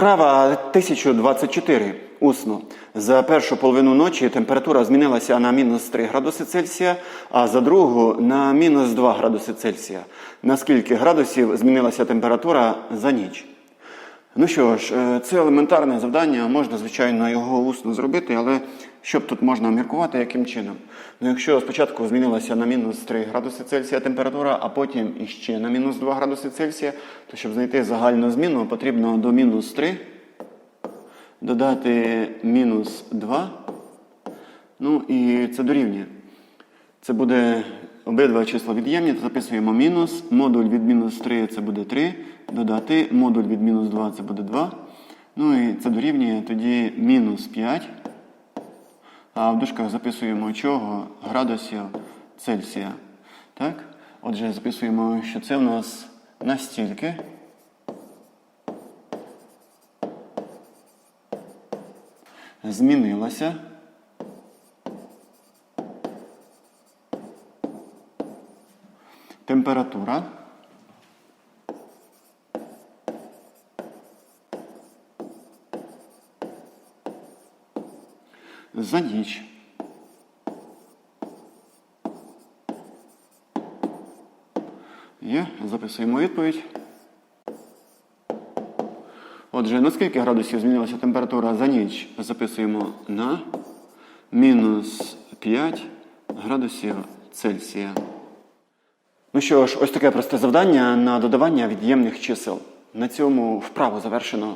Вправа 1024 усно. За першу половину ночі температура змінилася на мінус 3 градуси Цельсія, а за другу на мінус 2 градуси Цельсія. На скільки градусів змінилася температура за ніч? Ну що ж, е, це елементарне завдання, можна, звичайно, його усно зробити, але що б тут можна міркувати, яким чином? Ну, якщо спочатку змінилася на мінус 3 градуси Цельсія температура, а потім іще на мінус 2 градуси Цельсія, то щоб знайти загальну зміну, потрібно до мінус 3 додати мінус 2. Ну і це дорівнює. Це буде обидва числа від'ємні, то записуємо мінус. Модуль від мінус 3 це буде 3. Додати модуль від мінус 2 це буде 2. Ну і це дорівнює тоді мінус 5. А в дужках записуємо чого? Градусів Цельсія. Так? Отже, записуємо, що це в нас настільки. Змінилося. Температура. За ніч. Є, записуємо відповідь. Отже, на скільки градусів змінилася температура за ніч? Записуємо на мінус 5 градусів Цельсія. Ну що ж, ось таке просте завдання на додавання від'ємних чисел. На цьому вправу завершено.